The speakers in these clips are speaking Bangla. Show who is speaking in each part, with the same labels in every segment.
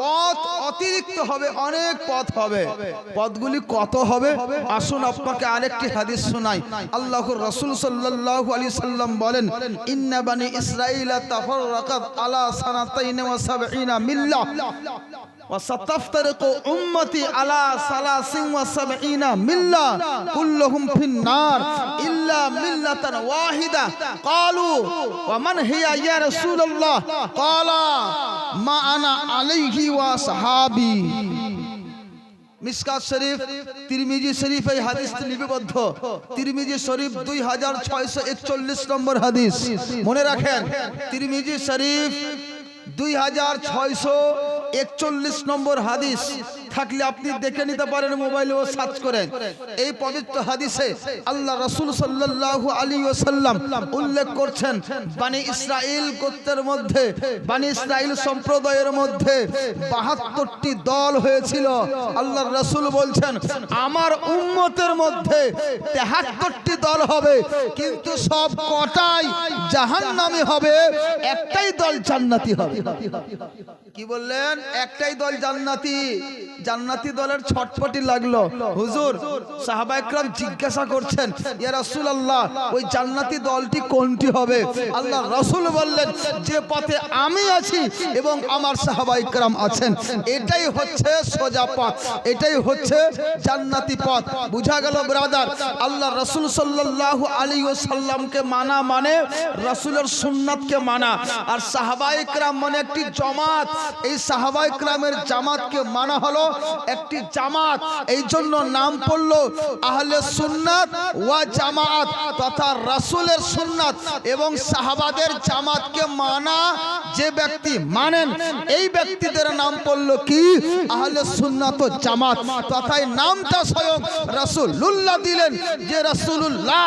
Speaker 1: পথ অতিরিক্ত হবে, অনেক পথ হবে। পথগুলি কত হবে? আসুন, আপনাকে আরেকটি হাদিস শোনাই। আল্লাহ রসুল সাল্লাহ আলি সাল্লাম বলেন ইন্নাবানি ইসরাইল তাফররাকাত আলা সানাতাইন ওয়া সাবঈনা মিল্লা ওয়া উম্মতি আলা মিল্লাতান ওয়াহিদা। ক্বালু ওয়া হিয়া ইয়া রাসূলুল্লাহ? ক্বালা মা আনা আলাইহি ওয়া সাহাবী। মিসকাত শরীফ, তিরমিজি শরীফ এই হাদিস লিপিবদ্ধ। তিরমিজি শরীফ দুই হাজার ছয়শো একচল্লিশ নম্বর হাদিস। মনে রাখেন, তিরমিজি শরীফ দুই হাজার ছয়শো একচল্লিশ নম্বর হাদিস। থাকলে আপনি দেখে নিতে পারেন মোবাইলে ও সার্চ করেন। এই পবিত্র হাদিসে আল্লাহ রসুল সাল্লাল্লাহু আলী ওসাল্লাম উল্লেখ করছেন, বানি ইসরাইল গোত্রের মধ্যে, বানি ইসরাইল সম্প্রদায়ের মধ্যে বাহাত্তরটি দল হয়েছিল। আল্লাহ রসুল বলছেন, আমার উম্মতের মধ্যে তেহাত্তরটি দল হবে, কিন্তু সব কটাই জাহান নামে হবে, একটাই দল জান্নাতি হবে। কি বললেন? একটাই দল জান্নাতি। জান্নাতি দলের ছটপটি লাগল। হুজুর সাহাবাইকরাম জিজ্ঞাসা করছেন, ইয়া রাসূলুল্লাহ, ওই জান্নাতি দলটি কোনটি হবে? আল্লাহ রাসূল বললেন, যে পথে আমি আছি এবং আমার সাহাবাইকরাম আছেন। এটাই হচ্ছে সোজা পথ, এটাই হচ্ছে জান্নাতি পথ। বুঝা গেল, ব্রাদার, আল্লাহ রাসূল সাল্লাল্লাহু আলাইহি ওয়াসাল্লামকে মানা মানে রাসূলের সুন্নাতকে মানা। আর সাহাবাইকরাম মানে একটি জমাত। এই সাহাবাইকরামের জামাতকে মানা হলো একটি জামাত। এই জন্য নাম পড়ল আহলে সুন্নাত ওয়া জামাত তথা রাসূলের সুন্নাত এবং সাহাবাদের জামাতকে মানা যে ব্যক্তি মানেন, এই ব্যক্তিদের নাম পড়ল কি? আহলে সুন্নাত ও জামাত। তথা এই নামটা স্বয়ং রাসূলুল্লাহ দিলেন যে রাসূলুল্লাহ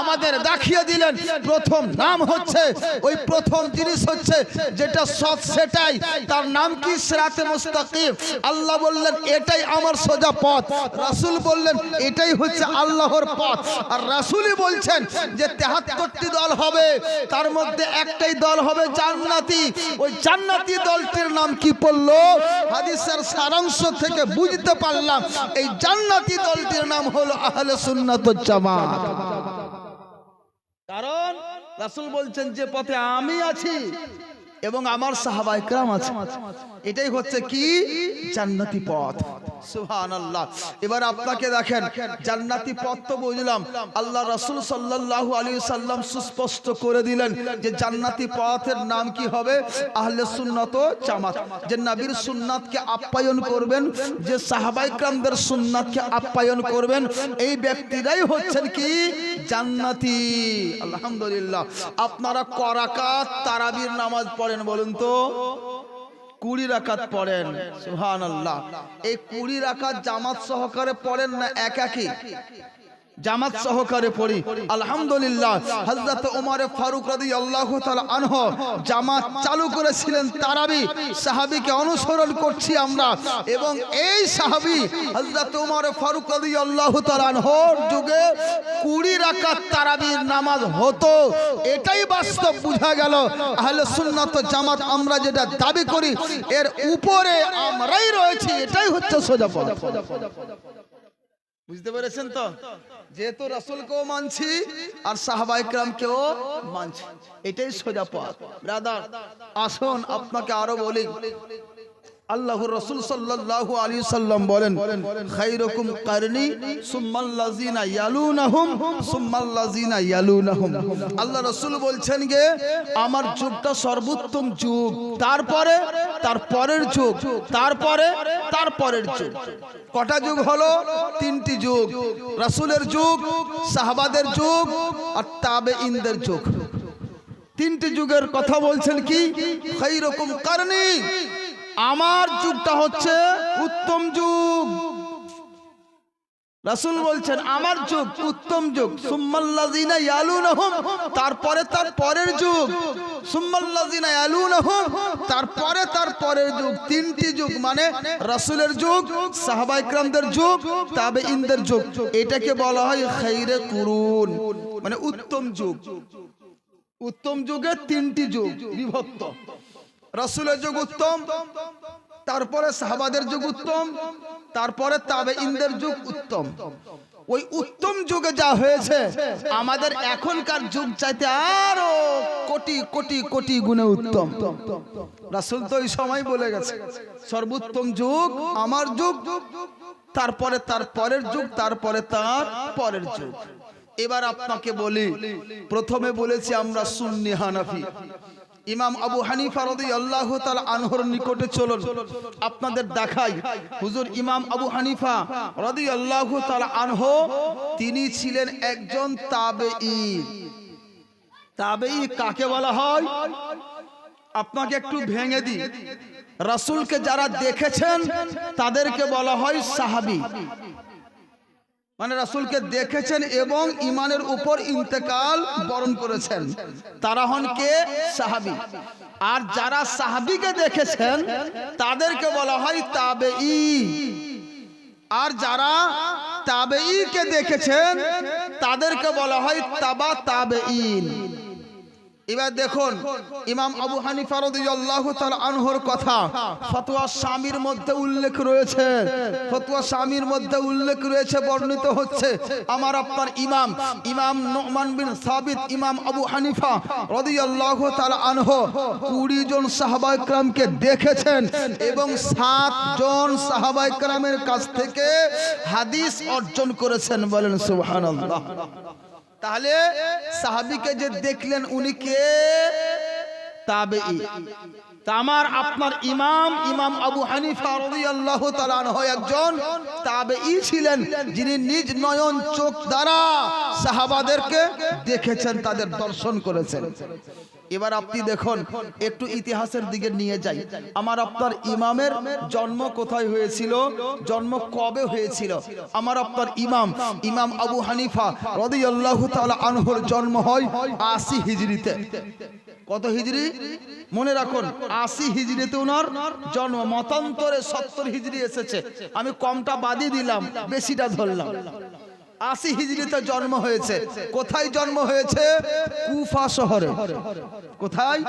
Speaker 1: আমাদের দেখিয়ে দিলেন। প্রথম নাম হচ্ছে, ওই প্রথম জিনিস হচ্ছে যেটা সৎ সেটাই। তার নাম কি? সিরাতে মুস্তাকিম। আল্লাহ বললেন এটাই আমার সোজা পথ। রাসূল বললেন, এটাই হচ্ছে আল্লাহর পথ। আর রাসূলই বলছেন যে, তেহাত্তরটি দল হবে, তার মধ্যে একটাই দল হবে জান্নাতি। ওই জান্নাতি দলটির নাম কি পড়ল? হাদিসের সারাংশ থেকে বুঝতে পারলাম, এই জান্নাতি দলটির নাম হলো আহলে সুন্নাত জামাত। কারণ রাসূল বলছেন, যে পথে আমি আছি এবং আমার সাহাবাইকরাম আছে। এটাই হচ্ছে কি? জান্নাতি পথ। এবার আপনাকে দেখেন, জান্নাতি পথ তো বুঝলাম। আল্লাহ রাসূল সাল্লাল্লাহু আলাইহি সাল্লাম সুস্পষ্ট করে দিলেন যে জান্নাতি পথের নাম কি হবে? আহলে সুন্নাত জামাত। যে নবীর সুন্নাতকে আপ্যায়ন করবেন, যে সাহাবাইকরামদের সুন্নাতকে আপ্যায়ন করবেন, এই ব্যক্তিরাই হচ্ছেন কি? জান্নাতি। আলহামদুলিল্লাহ। আপনারা করাকাত, তারাবির নামাজ পড়েন, বলুন তো। কুড়ি রাকাত পড়েন সুহান আল্লাহ এই কুড়ি রাকাত জামাত সহকারে পড়েন না এক একই? জামাত সহকারে পড়ি। আলহামদুলিল্লাহ হযরত ওমর ফারুক রাদিয়াল্লাহু তাআলা আনহু জামাত চালু করেছিলেন তারাবি। সাহাবীকে অনুসরণ করছি আমরা। এবং এই সাহাবী হযরত ওমর ফারুক রাদিয়াল্লাহু তাআলা আনহুর যুগে 20 রাকাত তারাবির নামাজ হতো। এটাই বাস্তব বোঝা গেল। আহলে সুন্নাত ও জামাত আমরা যেটা দাবি করি এর উপরে আমরাই রয়েছি। এটাই হচ্ছে সোজা পথ বুঝতে পেরেছেন তো? যেহেতু রসুলকেও মানছি আর সাহাবাইকরামকেও মানছি। এটাই সোজা পথ। ব্রাদার, আসুন আপনাকে আরও বলি। আল্লাহর রাসূল সাল্লাল্লাহু আলাইহি সাল্লাম বলেন, খায়রুকুম কারনি সুম্মাল্লাযিনা ইয়ালুনাহুম সুম্মাল্লাযিনা ইয়ালুনাহুম। আল্লাহ রাসূল বলছেন গে, আমার যুগটা সর্বোত্তম যুগ, তারপরে তার পরের যুগ, তারপরে তার পরের যুগ। কটা যুগ হলো? তিনটি যুগ, রাসূলের যুগ, সাহাবাদের যুগ আর তাবেঈনদের যুগ। তিনটি যুগের কথা বলছেন কি? খায়রুকুম কারনি আমার যুগটা হচ্ছে উত্তম যুগ। রাসুল বলছেন, আমার যুগ, উত্তম যুগ। তারপরে তার পরের যুগ। তারপরে তার পরের যুগ। তিনটি যুগ মানে রাসুলের যুগ, সাহাবা যুগ তবে ইন্দের যুগ। এটাকে বলা হয় খাইরে কুরুন মানে উত্তম যুগ। উত্তম যুগে তিনটি যুগ, বিভক্ত। রাসূলের যুগ উত্তম, তারপরে সাহাবাদের যুগ উত্তম, তারপরে তাবে ইন্দের যুগ উত্তম। ওই উত্তম যুগে যা হয়েছে, আমাদের এখনকার যুগ চাইতে আরও কোটি কোটি কোটি গুণে উত্তম। রাসুল তো ওই সময় বলে গেছে, সর্বোত্তম যুগ আমার যুগ, তারপরে তার পরের যুগ, তারপরে তার পরের যুগ। এবার আপনাকে বলি, প্রথমে বলেছি আমরা সুন্নি হানাফি। ইমাম আবু হানিফা রাদিয়াল্লাহু তাআলা আনহর নিকটে চলুন। আপনাদের দেখাই হুজুর ইমাম আবু হানিফা রাদিয়াল্লাহু তাআলা আনহ তিনি ছিলেন একজন তাবেঈ। তাবেঈ কাকে বলা হয়? আপনাকে একটু ভেঙে দিই। রাসূলকে যারা দেখেছেন তাদেরকে বলা হয় সাহাবী। মানে রাসুলকে দেখেছেন এবং ইমানের উপর ইন্তেকাল বরণ করেছেন। তারা হন কে? সাহাবি। আর যারা সাহাবিকে দেখেছেন, তাদেরকে বলা হয় তাবে আর যারা তাবে দেখেছেন, তাদেরকে বলা হয় তাবা তাবেইন এবার দেখুন, ইমাম আবু হানিফা রাদিয়াল্লাহু তাআলা আনহুর কথা। ফতোয়া স্বামীর মধ্যে উল্লেখ রয়েছে। ফতোয়া স্বামীর মধ্যে উল্লেখ রয়েছে, বর্ণিত হচ্ছে, আমার আপনার ইমাম ইমাম নুমান বিন সাবিত, ইমাম আবু হানিফা রাদিয়াল্লাহু তাআলা আনহু 20 জন সাহাবা کرامকে দেখেছেন এবং 7 জন সাহাবা کرامের কাছ থেকে হাদিস অর্জন করেছেন বলেন সুবহানাল্লাহ। তাহলে সাহাবিকে যে দেখলেন উনি কে? তাবে আমার আপনার ইমাম ইমাম আবু হানিফা হয় একজন ছিলেন, যিনি নিজ নয়ন, চোখ দ্বারা সাহাবাদেরকে দেখেছেন, তাদের দর্শন করেছেন। এবার আপনি দেখুন একটু ইতিহাসের দিকে নিয়ে যাই। আমার আপনার ইমামের জন্ম কোথায় হয়েছিল? জন্ম কবে হয়েছিল? আমার আপনার ইমাম ইমাম আবু হানিফা রাদিয়াল্লাহু তাআলা আনহুর জন্ম হয় 80 হিজরিতে কত হিজরি মনে রাখুন। আশি হিজড়িতে ওনার জন্ম। মতান্তরে সত্তর হিজড়ি এসেছে। আমি কমটা বাদই দিলাম বেশিটা ধরলাম। আশি হিজড়িতে জন্ম হয়েছে। কোথায় জন্ম হয়েছে? কুফা শহরে। কোথায়?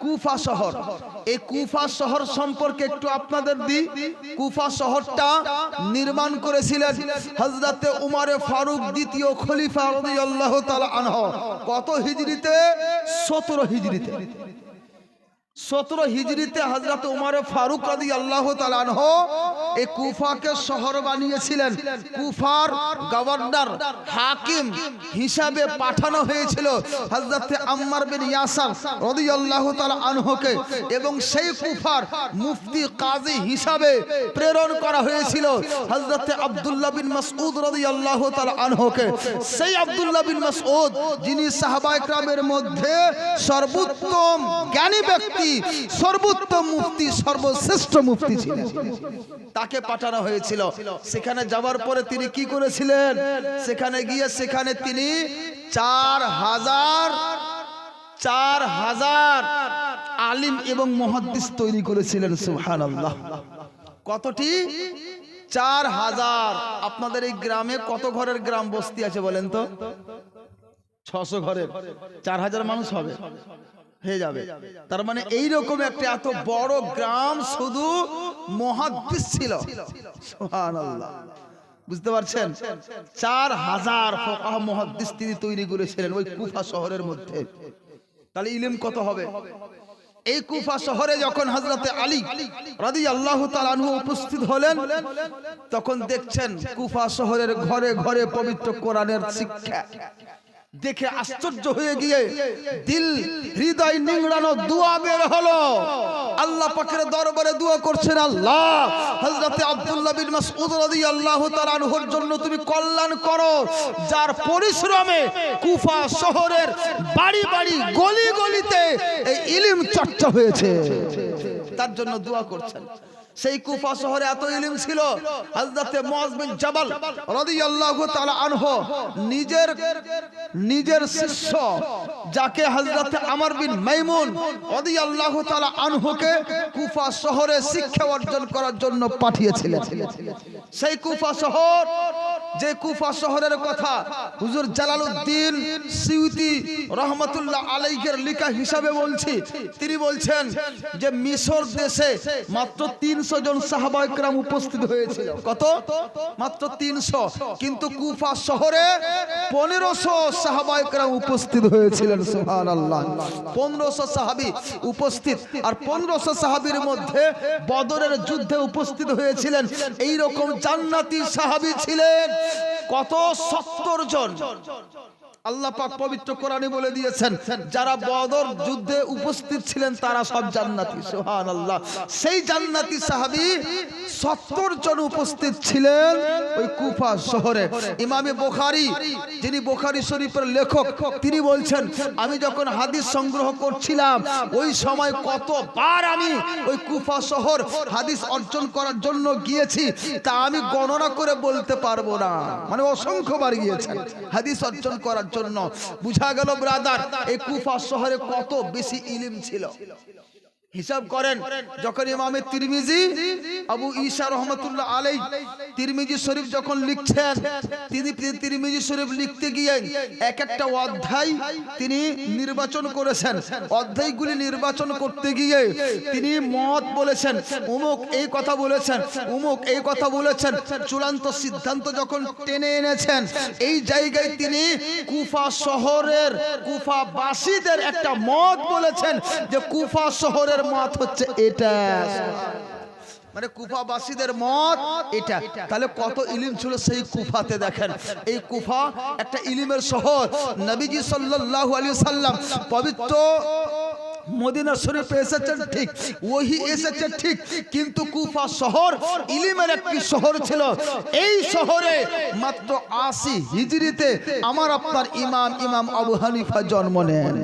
Speaker 1: কুফা শহর। এই কুফা শহর সম্পর্কে একটু আপনাদের দিই। কুফা শহরটা নির্মাণ করেছিলেন হজরতে উমারে ফারুক দ্বিতীয় খলিফা রাদিয়াল্লাহু তাআলা আনহু। কত হিজড়িতে? 17 হিজরিতে সতেরো হিজড়িতে হজরত উমর ফারুক রাদি আল্লাহ তালানহ এই কুফাকে শহর বানিয়েছিলেন। কুফার গভর্নর হাকিম হিসাবে পাঠানো হয়েছিল হজরত আম্মার বিন ইয়াসার রাদি আল্লাহ তালা আনহকে এবং সেই কুফার মুফতি কাজী হিসাবে প্রেরণ করা হয়েছিল হজরত আব্দুল্লাহ বিন মাসউদ রাদি আল্লাহ তালা আনহকে। সেই আব্দুল্লাহ বিন মাসউদ যিনি সাহাবা একরামের মধ্যে সর্বোত্তম জ্ঞানী ব্যক্তি সর্বোত্তম মুফতি সর্বশ্রেষ্ঠ মুফতি ছিলেন। তাকে পাঠানো হয়েছিল। সেখানে যাওয়ার পরে তিনি কি করেছিলেন? সেখানে গিয়ে সেখানে তিনি চার হাজার চার হাজার আলিম এবং মহাদ্দিস তৈরি করেছিলেন সুহান আল্লাহ কতটি? চার হাজার। আপনাদের এই গ্রামে কত ঘরের গ্রাম বস্তি আছে বলেন তো? ছশো ঘরের। চার হাজার মানুষ হবে। হয়ে যাবে। তার মানে এই রকম একটা এত বড় গ্রাম শুধু মহাদ্দিস ছিল। সুবহানাল্লাহ। বুঝতে পারছেন? চার হাজার ফকাহ মহাদ্দিস তিনি তৈরি করেছিলেন ওই কুফা শহরের মধ্যে। তাহলে ইলিম কত হবে? এই কুফা শহরে যখন হজরতে আলী রাদি আল্লাহ তালানহু উপস্থিত হলেন তখন দেখছেন কুফা শহরের ঘরে ঘরে পবিত্র কোরআনের শিক্ষা। দেখে আশ্চর্য হয়ে গিয়ে দিল হৃদয় নিংড়ানো দোয়া বের হলো। আল্লাহ পাকের দরবারে দোয়া করছেন আল্লাহ। হযরতে আব্দুল্লাহ বিন মাসউদ রাদিয়াল্লাহু তাআলা আনহুর জন্য তুমি কল্যাণ করো। যার পরিশ্রমে কুফা শহরের বাড়ি বাড়ি গলি গলিতে এই ইলম চর্চা হয়েছে। তার জন্য দোয়া করছেন। সেই কুফা শহরে এত ইলিম ছিল হযরতে মুআজ বিন জাবাল রাদিয়াল্লাহু তাআলা আনহু নিজের নিজের শিষ্য যাকে হযরতে আমর বিন মাইমুন রাদিয়াল্লাহু তাআলা আনহুকে কুফা শহরে শিক্ষা অর্জন করার জন্য পাঠিয়েছিলেন। সেই কুফা শহর যে কুফা শহরের কথা হুজুর জালালউদ্দিন সিউতি রহমতুল্লাহ আলাইকের লেখা হিসাবে বলছি। তিনি বলছেন যে মিশর দেশে মাত্র তিনশো জন সাহাবাইকরাম উপস্থিত হয়েছিল। কত? মাত্র তিনশো। কিন্তু কুফা শহরে পনেরোশো সাহাবাইকরাম উপস্থিত হয়েছিলেন সুহান আল্লাহ পনেরোশো সাহাবি উপস্থিত আর পনেরোশো সাহাবির মধ্যে বদরের যুদ্ধে উপস্থিত হয়েছিলেন। এই রকম জান্নাতি সাহাবি ছিলেন। কত সত্তর জন? আল্লাহ পাক পবিত্র কোরআনে বলে দিয়েছেন যারা বদর যুদ্ধে উপস্থিত ছিলেন তারা সব জান্নাতি সুবহানাল্লাহ। সেই জান্নাতি সাহাবী 70 জন উপস্থিত ছিলেন ওই কুফা শহরে। ইমামে বুখারী যিনি বুখারী শরীফের লেখক তিনি বলছেন আমি যখন হাদিস সংগ্রহ করছিলাম ওই সময় কতবার আমি ওই কুফা শহর হাদিস অর্জন করার জন্য গিয়েছি তা আমি গণনা করে বলতে পারব না। মানে অসংখ্যবার গিয়েছেন। হাদিস অর্জন করার জন্য। বুঝা গেল ব্রাদার এই কুফা শহরে কত বেশি ইলিম ছিল। হিসাব করেন, যখন ইমামে তিরমিজি, আবু ঈসা রহমতুল্লাহ আলাই তিরমিজি শরীফ যখন লিখছেন, তিনি তিরমিজি শরীফ লিখতে গিয়ে এক একটা অধ্যায় তিনি নির্বাচন করেছেন। অধ্যায়গুলি নির্বাচন করতে গিয়ে তিনি মত বলেছেন, উমুক এই কথা বলেছেন, উমুক এই কথা বলেছেন, চূড়ান্ত সিদ্ধান্ত যখন টেনে এনেছেন, এই জায়গায় তিনি কুফা শহরের, কুফাবাসীদের একটা মত বলেছেন যে কুফা শহরের মত হচ্ছে এটা। মানে কুফাবাসীদের মত এটা। তাহলে কত ইলিম ছিল সেই কুফাতে দেখেন। এই কুফা একটা ইলিমের শহর। নবীজি সাল্লাল্লাহু আলাইহি সাল্লাম পবিত্র মদিনা শরীফে এসেছেন ঠিক ওহি এসেছে ঠিক কিন্তু কুফা শহর ইলিমের একটি শহর ছিল। এই শহরে মাত্র আশি হিজরিতে আমার আপনার ইমাম ইমাম আবু হানিফা জন্ম নেন।